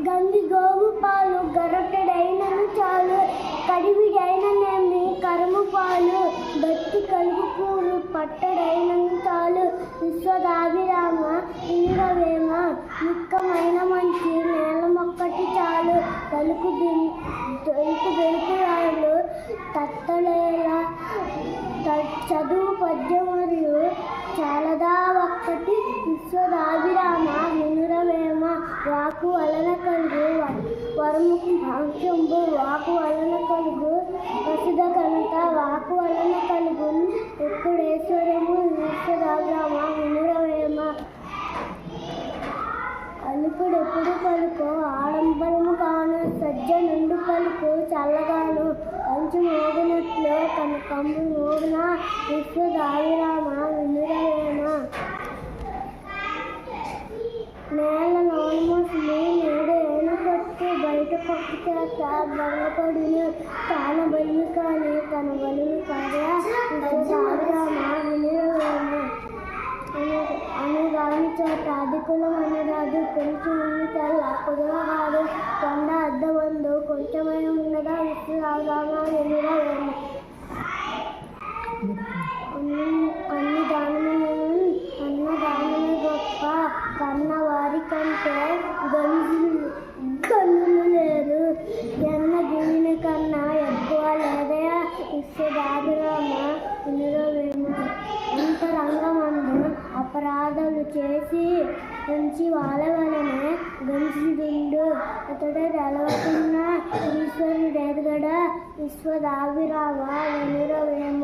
గంది గోవు పాలు గరటెడైనను చాలు కడివిడైననేమి కరుము పాలు బత్తి కలుగు పూలు పట్టడైనను చాలు. విశ్వదాభిరామ ఇంద్రవేమ ముక్కమైన మంచి నేల మొక్కటి చాలు. తలుపు తలుపు వెలుపురాలు తత్తలేల చదువు పద్యం మరియు చాలదా ఒక్కటి విశ్వదాభి వాకు వలన కలుగు. వరముకు భాష్యంబు వాకు వలన కలుగు. వసుధ కనుక వాకు వలన కలుగు. ఎప్పుడేశ్వరము విశ్వదాభిరామ వినురవేమ అలుపుడెప్పుడు పలుకో? ఆడంబరము కాను సజ్జ నుండి పలుకు? చల్లగాను కంచు మోగినట్లు తన కమ్ము మోగిన విశ్వదావిరామ వినురవేమ పక్కు చేత భంగపడును తాన కాని తన బలు కార్య అని రాని చోట అధికులం అనరాదు కొంచెం ఉంది తెల్ల కుదరగాదు కొండ అద్దమందు కొంచెమై ఉన్నదా విశ్వరామ ఎన్నిరా అపరాధాలు చేసి మంచి వాళ్ళవలనే గంజిండు అతడు నిలవకున్న ఈశ్వరుడు ఎదగడ విశ్వదాభిరామ వినురవేమ